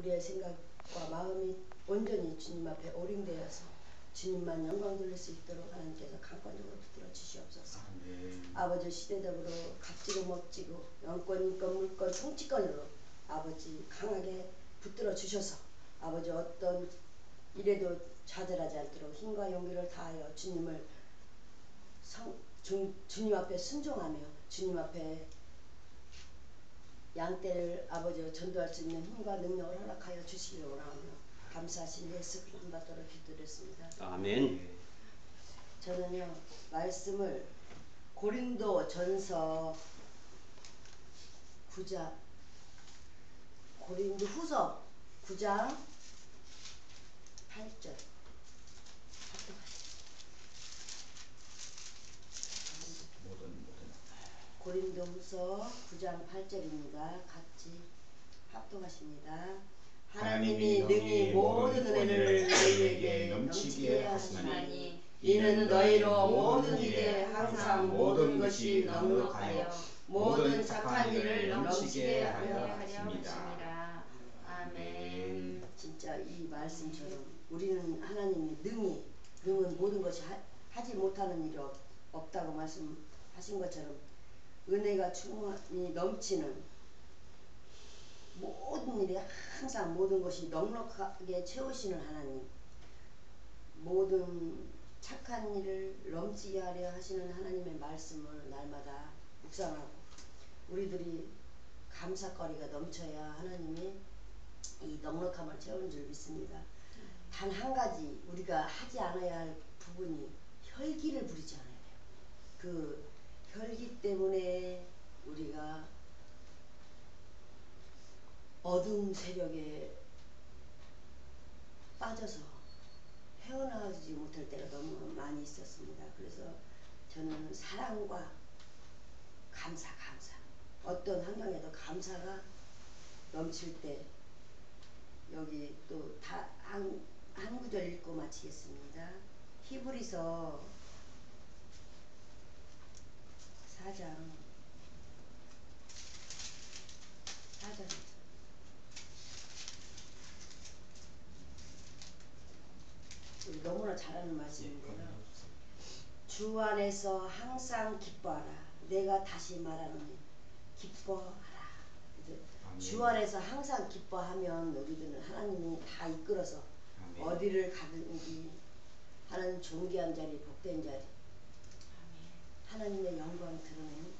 우리의 생각과 마음이 온전히 주님 앞에 오링되어서 주님만 영광 돌릴 수 있도록 하나님께서 강권적으로 붙들어 주시옵소서. 아멘. 아버지 시대적으로 값지고 먹지고 영권, 인권, 물권, 통치권으로 아버지 강하게 붙들어 주셔서 아버지 어떤 일에도 좌절하지 않도록 힘과 용기를 다하여 주님을 성, 주, 주님 앞에 순종하며 주님 앞에 양떼를 아버지와 전도할 수 있는 힘과 능력을 허락하여 주시기를 원하며 감사하신 예수 그리스도 받도록 기도드렸습니다. 아멘. 저는요 말씀을 고린도 전서 9장 고린도 후서 9장 8절 모든 모든 고린도 후서 9장 8절입니다. 같이 합독하십니다. 하나님이 능히 모든 은혜를 너희에게 넘치게 하시나니 이는 너희로 모든 일에 항상 모든 것이 넉넉하여 모든 착한 일을 넘치게 하려 하십니다. 아멘. 진짜 이 말씀처럼 우리는 하나님이 능히 능은 모든 것이 하, 하지 못하는 일이 없, 없다고 말씀하신 것처럼 은혜가 충만히 넘치는 모든 일에 항상 모든 것이 넉넉하게 채우시는 하나님 모든 착한 일을 넘치게 하려 하시는 하나님의 말씀을 날마다 묵상하고 우리들이 감사거리가 넘쳐야 하나님이 이 넉넉함을 채우는 줄 믿습니다. 단 한 가지 우리가 하지 않아야 할 부분이 혈기를 부리지 않아야 돼요. 그 혈기 때문에 우리가 어두운 세력에 빠져서 헤어나오지 못할 때가 너무 많이 있었습니다. 그래서 저는 사랑과 감사, 감사. 어떤 환경에도 감사가 넘칠 때 여기 또다한 한 구절 읽고 마치겠습니다. 히브리서 4장 4장 잘하는 말씀인데요. 주 안에서 항상 기뻐하라. 내가 다시 말하노니 기뻐하라. 아멘. 주 안에서 항상 기뻐하면 우리들은 하나님이 다 이끌어서 아멘. 어디를 가든지 하나님 존귀한 자리, 복된 자리, 하나님의 영광 드러내는